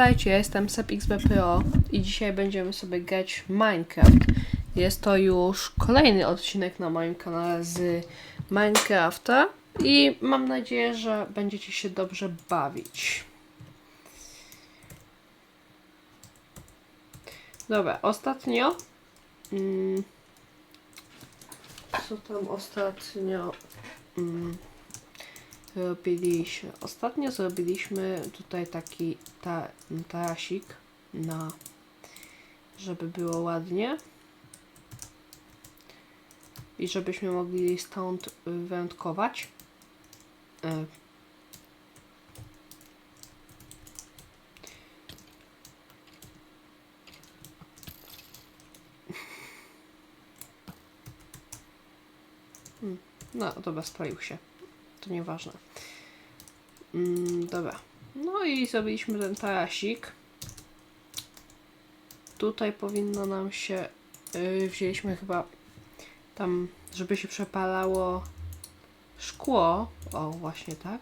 Witajcie, jestem SepXBPO i dzisiaj będziemy sobie grać Minecraft. Jest to już kolejny odcinek na moim kanale z Minecrafta i mam nadzieję, że będziecie się dobrze bawić. Dobra, ostatnio... Mm, co tam ostatnio... Mm, robiliśmy. Ostatnio zrobiliśmy tutaj taki ta, tarasik na żeby było ładnie i żebyśmy mogli stąd wędkować. E. Hmm, No, dobra, spalił się. To nieważne. Mm, dobra. No i zrobiliśmy ten tarasik. Tutaj powinno nam się... Yy, wzięliśmy chyba tam, żeby się przepalało szkło. O, właśnie tak.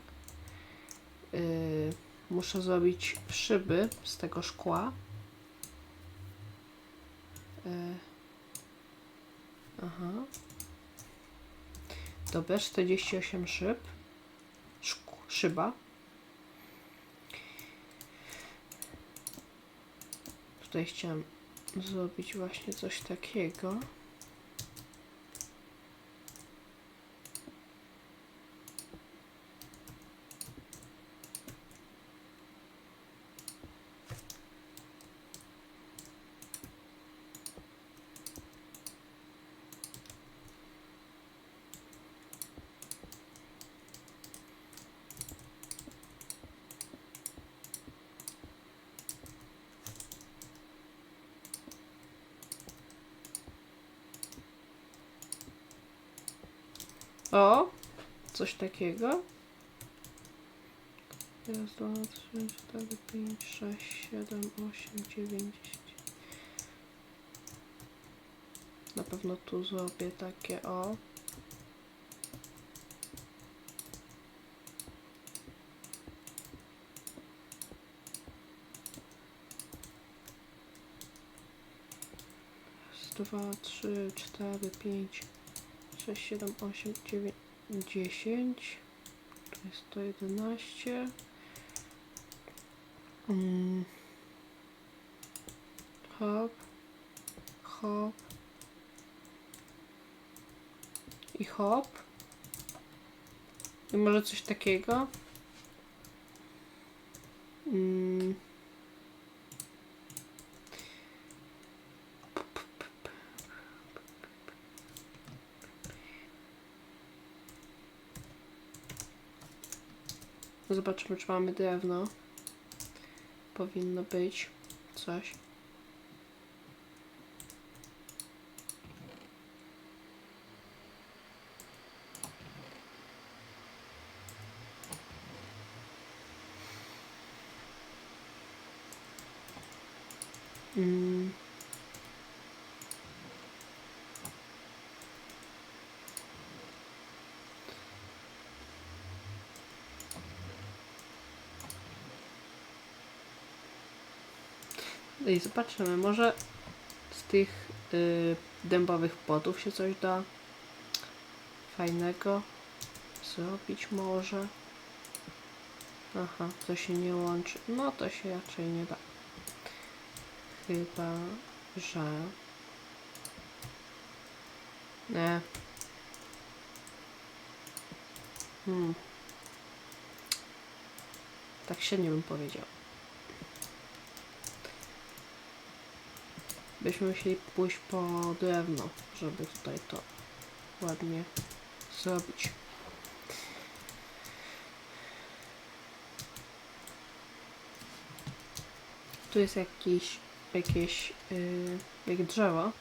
Yy, muszę zrobić szyby z tego szkła. Yy. Aha. Dobra, 48 szyb. Szyba. Tutaj chciałam zrobić właśnie coś takiego. O, coś takiego. Raz, dwa, trzy, cztery, pięć, sześć, siedem, osiem, dziewięć. Na pewno tu zrobię takie o. Raz, dwa, trzy, cztery, pięć, 6, 7, 8, 9, 10. Tu jest to 11. Mm. Hop. Hop. I hop. I może coś takiego. Zobaczymy, czy mamy drewno. Powinno być coś. I zobaczymy, może z tych y, dębowych płotów się coś da fajnego zrobić może. Aha, to się nie łączy. No to się raczej nie da. Chyba, że... Nie. Hmm. Tak średnio bym powiedział. Byśmy musieli pójść po drewno, żeby tutaj to ładnie zrobić. Tu jest jakiś, jakieś yy, jak drzewo.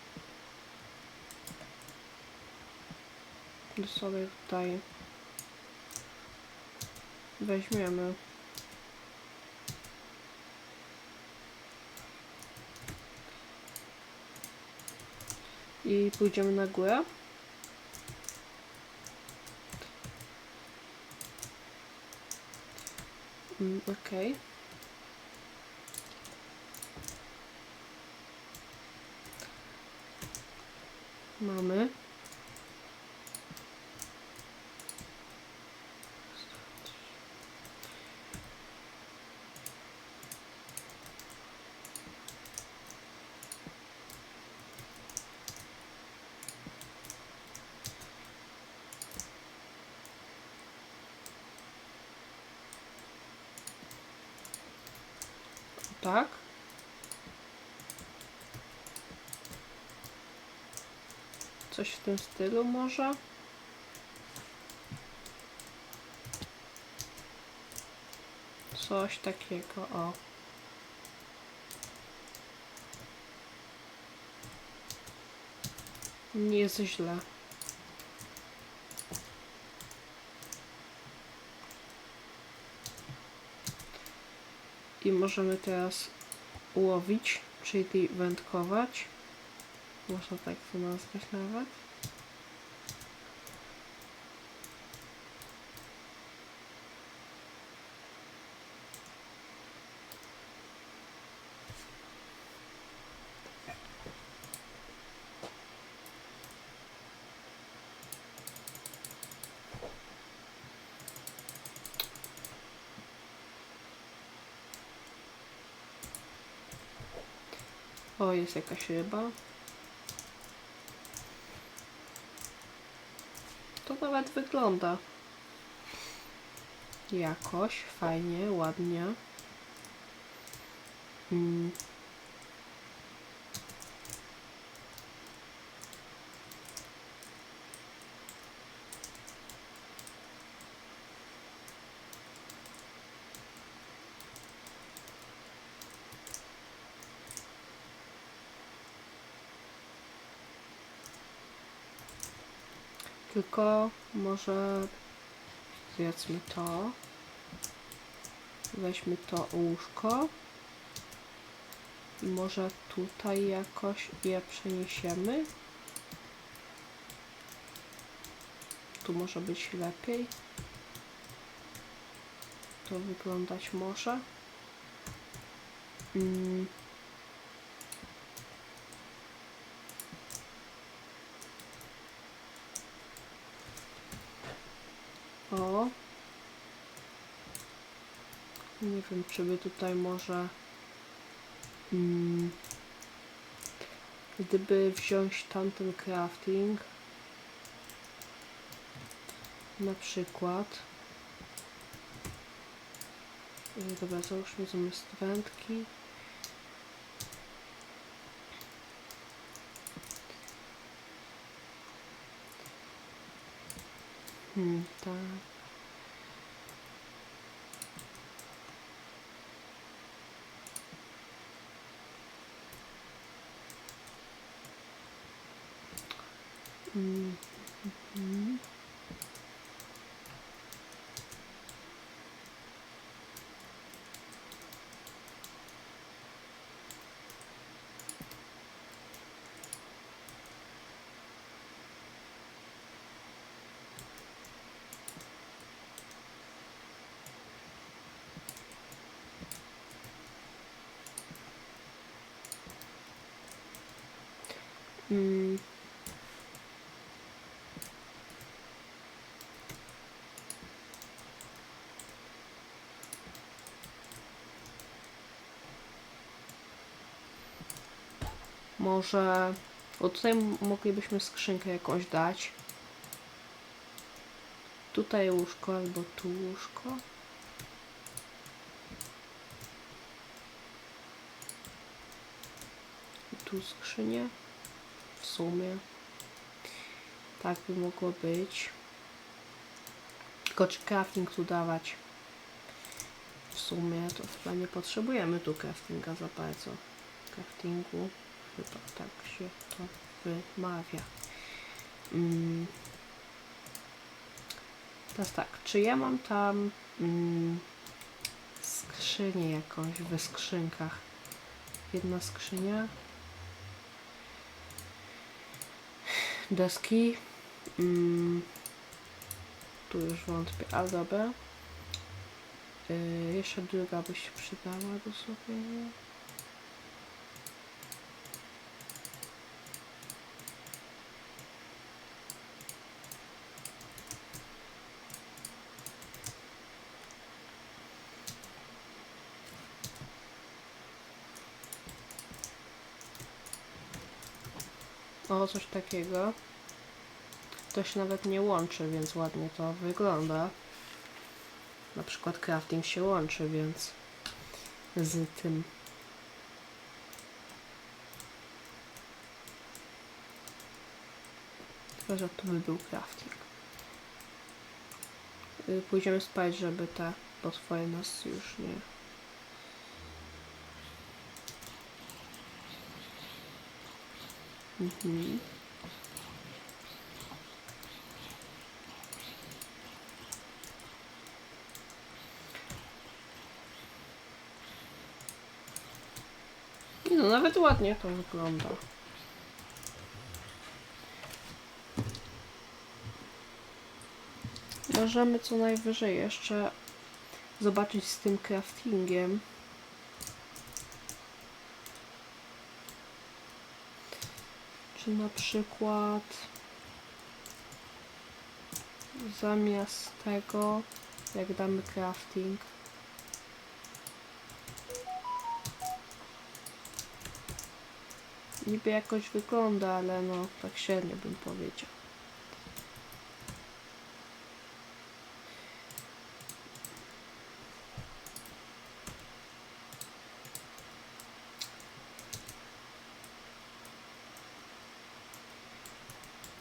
To sobie tutaj weźmiemy. i pójdziemy na górę. Mm, Okej. Okay. Mamy. Coś w tym stylu może? Coś takiego, o. Nie jest źle. I możemy teraz łowić, czyli wędkować. Można tak to nazwać nawet. O, jest jakaś ryba. To nawet wygląda jakoś fajnie, ładnie. Mm. Tylko może zjedzmy to. Weźmy to łóżko. I może tutaj jakoś je przeniesiemy. Tu może być lepiej. To wyglądać może. Mm. Nie wiem, czy by tutaj może. Mm, gdyby wziąć tamten crafting. Na przykład. Dobra, załóżmy zamiast wędki. Hmm, tak. Mm, mhm. Mm. Może. Bo tutaj moglibyśmy skrzynkę jakąś dać. Tutaj łóżko albo tu łóżko. Tu skrzynię. Sumie. Tak by mogło być. Tylko czy crafting tu dawać? W sumie to chyba nie potrzebujemy tu craftinga za bardzo. Craftingu. Chyba tak się to wymawia. Mm. Teraz tak, czy ja mam tam mm, skrzynię jakąś we skrzynkach? Jedna skrzynia. Deski. Mm. Tu już wątpię, ale dobra. Yy, jeszcze druga by się przydała do zrobienia. Coś takiego. To się nawet nie łączy, więc ładnie to wygląda. Na przykład crafting się łączy, więc z tym. Tylko, że tu by był crafting. Y, Pójdziemy spać, żeby te potwory nas już nie... Mhm. No, nawet ładnie to wygląda. Możemy co najwyżej jeszcze zobaczyć z tym craftingiem. Czy na przykład zamiast tego, jak damy crafting, niby jakoś wygląda, ale no tak średnio bym powiedział.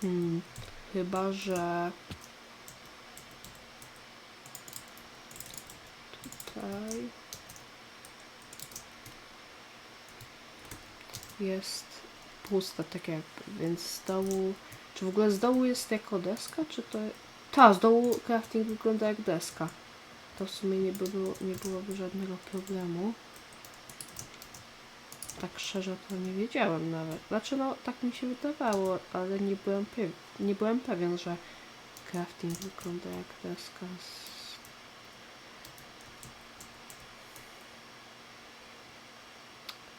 Hmm, chyba, że tutaj jest puste, tak jakby, więc z dołu, czy w ogóle z dołu jest jako deska, czy to, ta, z dołu crafting wygląda jak deska. To w sumie nie, by było, nie byłoby żadnego problemu. Tak szczerze to nie wiedziałem nawet. Znaczy no, tak mi się wydawało, ale nie byłem, nie byłem pewien, że crafting wygląda jak deska. Z...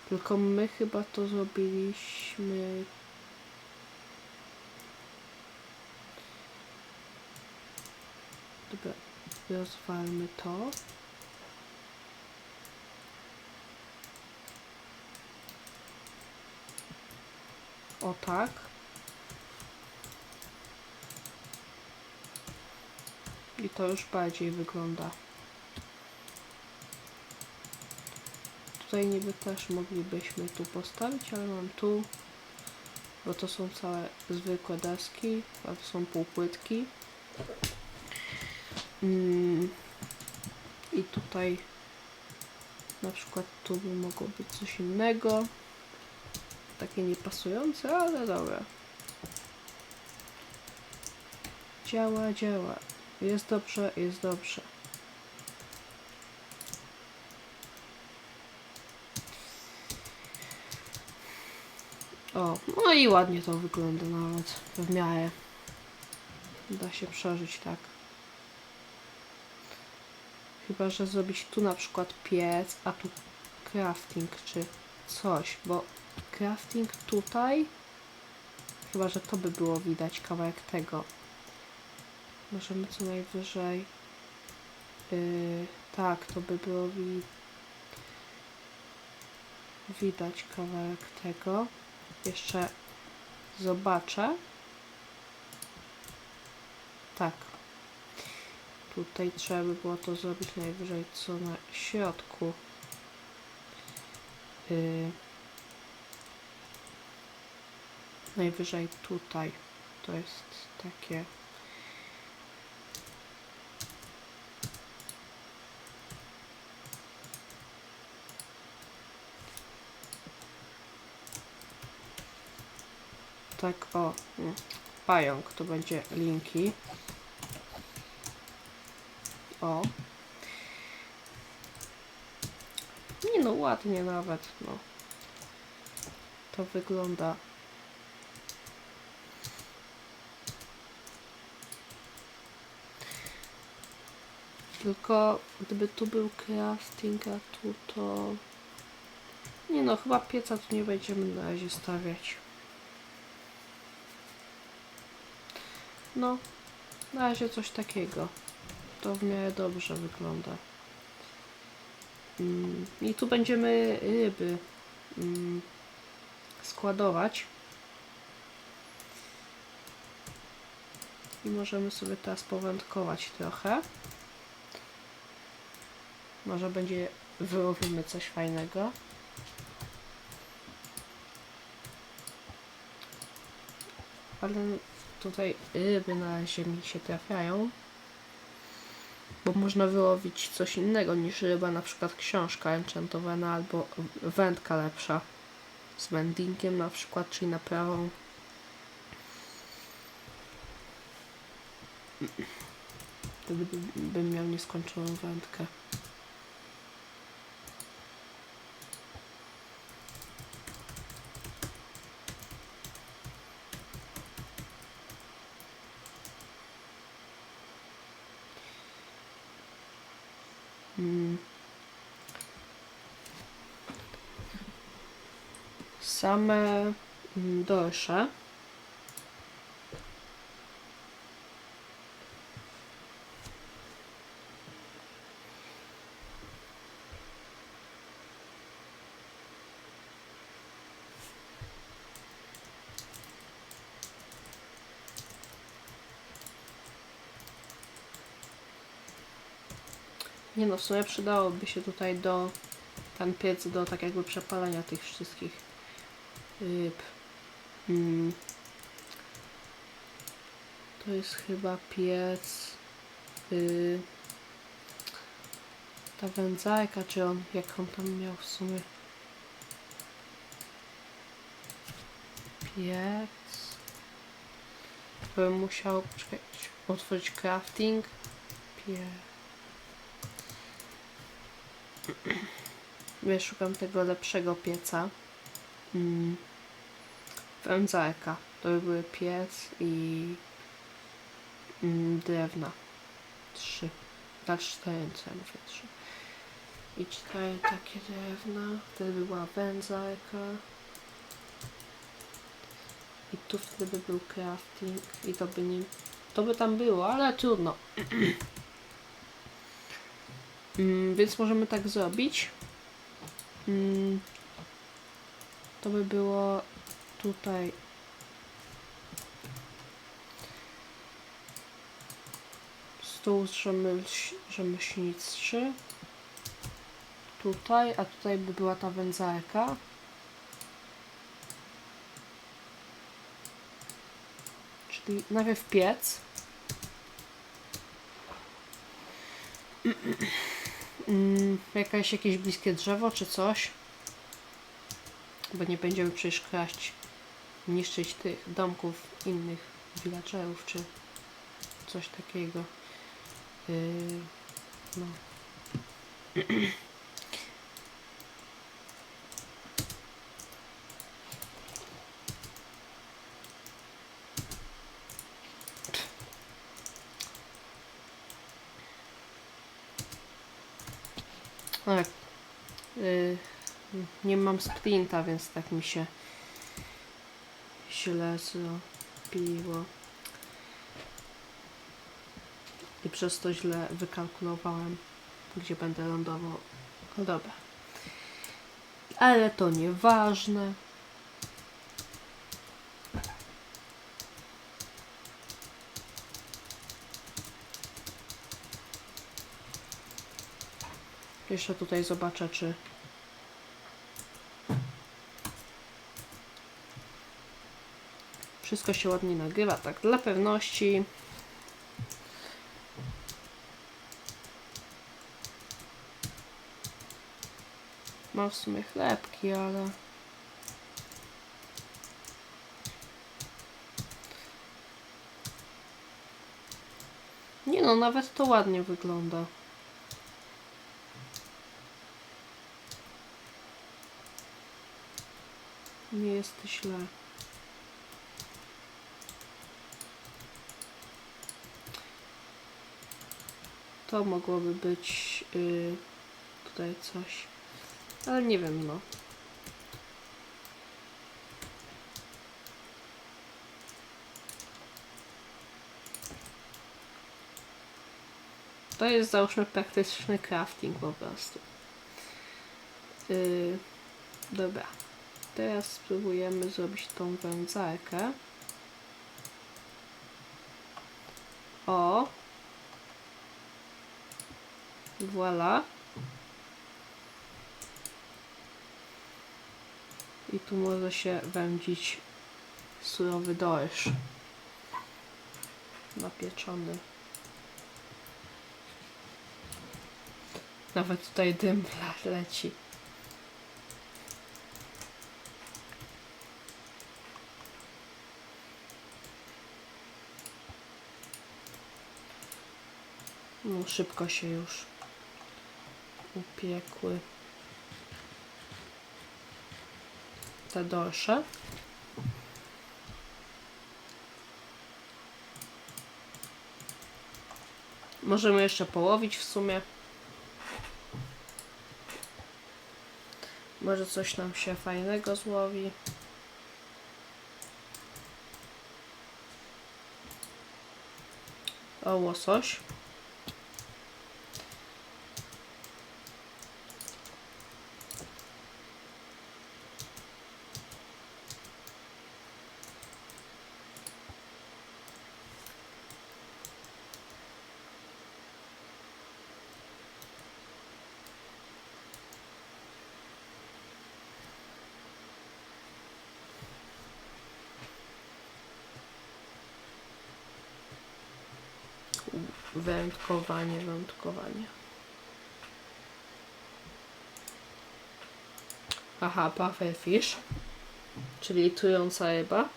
Tylko my chyba to zrobiliśmy... Dobra, rozwalmy to. O tak. I to już bardziej wygląda. Tutaj niby też moglibyśmy tu postawić, ale mam tu, bo to są całe zwykłe deski, a to są półpłytki. Mm. I tutaj na przykład tu by mogło być coś innego. Takie niepasujące, ale dobra. Działa, działa. Jest dobrze, jest dobrze. O, no i ładnie to wygląda nawet w miarę. Da się przeżyć tak. Chyba, że zrobić tu na przykład piec, a tu crafting czy coś, bo crafting tutaj chyba, że to by było widać kawałek tego. Możemy co najwyżej yy, tak, to by było wi widać kawałek tego. Jeszcze zobaczę. Tak. Tutaj trzeba by było to zrobić najwyżej co na środku. Yy, najwyżej tutaj. To jest takie. Tak, o. mm, Pająk, to będzie linki. O. Nie no, ładnie nawet, no. To wygląda. Tylko gdyby tu był crafting, a tu to... Nie no, chyba pieca tu nie będziemy na razie stawiać. No, na razie coś takiego. To w miarę dobrze wygląda. Mm, I tu będziemy ryby mm, składować. I możemy sobie teraz powędkować trochę. Może będzie wyłowimy coś fajnego. Ale tutaj ryby na razie mi się trafiają. Bo można wyłowić coś innego niż ryba, na przykład książka enchantowana albo wędka lepsza. Z mendingiem na przykład, czyli naprawą. Wtedy by- bym miał nieskończoną wędkę. Same mm, dorsze. Nie no, w sumie przydałoby się tutaj do ten piec do tak jakby przepalania tych wszystkich. To jest chyba piec y, ta wędzarka, czy on, jak on tam miał w sumie? Piec. Bym musiał poczekać, otworzyć crafting. Piec. Ja szukam tego lepszego pieca. Mm. Wędzarka. To by były piec i mm, drewna. Trzy. Na cztery, co mówię, trzy. I cztery takie drewna. Wtedy by była wędzarka. I tu wtedy by był crafting. I to by nie... To by tam było, ale trudno. Mm, więc możemy tak zrobić. Mm, to by było tutaj. Stół rzemyśl, rzemieślniczy. Tutaj, a tutaj by była ta wędzarka. Czyli najpierw piec. Mm, jakaś, jakieś bliskie drzewo czy coś. Bo nie będziemy przecież kraść, niszczyć tych domków innych villagerów czy coś takiego. Yy, no. Tak. Y, nie mam sprinta, więc tak mi się źle zrobiło. I przez to źle wykalkulowałem, gdzie będę lądował. No dobra. Ale to nieważne. Jeszcze tutaj zobaczę, czy wszystko się ładnie nagrywa. Tak, dla pewności. Mam w sumie chlebki, ale... Nie no, nawet to ładnie wygląda. Nie jest źle. To mogłoby być y, tutaj coś. Ale nie wiem, no. To jest załóżmy praktyczny crafting po prostu. Yy, dobra. Teraz spróbujemy zrobić tą wędzarkę. O. Voila. I tu może się wędzić surowy dorsz. Napieczony. Nawet tutaj dym le- leci. No, szybko się już upiekły te dorsze. Możemy jeszcze połowić w sumie. Może coś nam się fajnego złowi. O, łosoś. Wędkowanie, wędkowanie. Aha, pufferfish, czyli trująca ryba.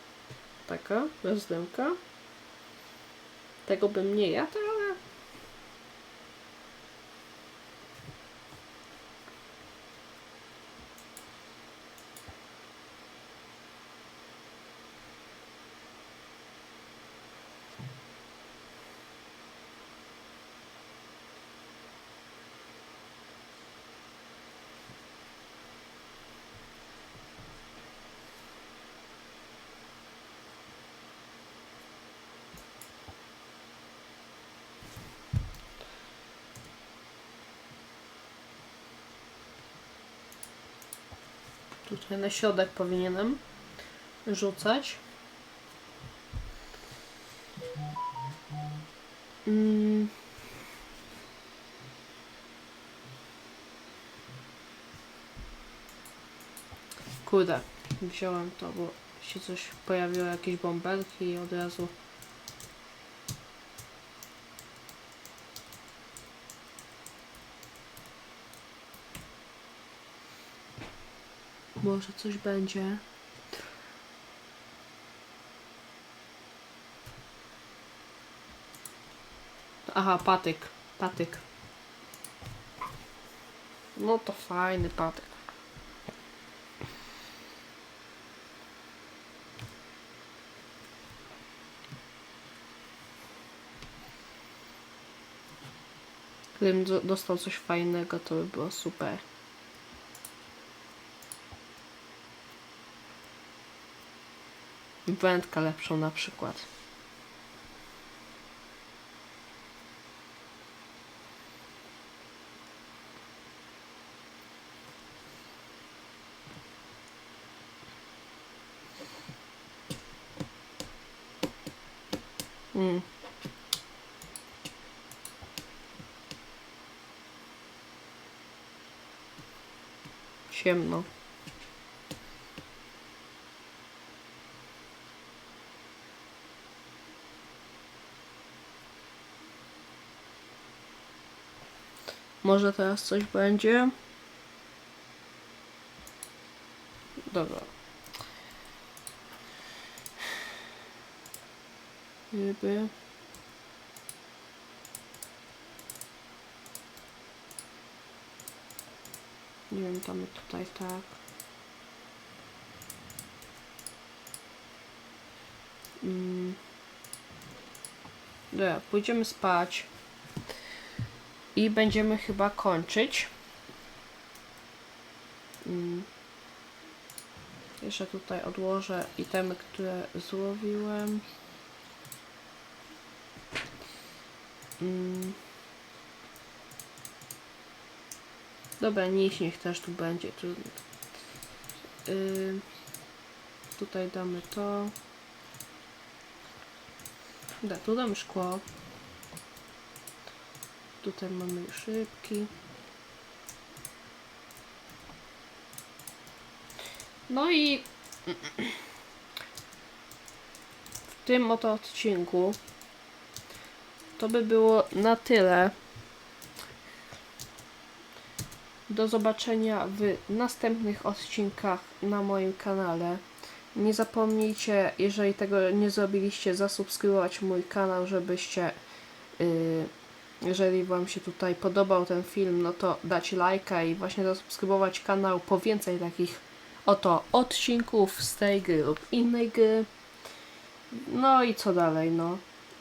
Taka, rozdymka. Tego bym nie jadł. Tutaj na środek powinienem rzucać. Mm. Kurde, wziąłem to, bo się coś pojawiło, jakieś bąbelki i od razu Może coś będzie. Aha, patyk. Patyk. No to fajny patyk. Gdybym do- dostał coś fajnego, to by było super. Wędkę lepszą na przykład. Mm. Ciemno. Może teraz coś będzie? Dobra. Ryby. Nie wiem, tam tutaj tak. Mm. Dobra, pójdziemy spać. I będziemy chyba kończyć. Mm. Jeszcze tutaj odłożę itemy, które złowiłem. Mm. Dobra, niś niech też tu będzie. Tu, yy, tutaj damy to. Da, tu damy szkło. Tutaj mamy już rybki. No i w tym oto odcinku to by było na tyle. Do zobaczenia w następnych odcinkach na moim kanale. Nie zapomnijcie, jeżeli tego nie zrobiliście, zasubskrybować mój kanał, żebyście, yy, jeżeli Wam się tutaj podobał ten film, no to dać lajka i właśnie zasubskrybować kanał po więcej takich oto odcinków z tej gry lub innej gry. No i co dalej, no?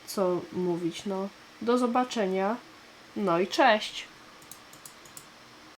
Co mówić, no? Do zobaczenia. No i cześć!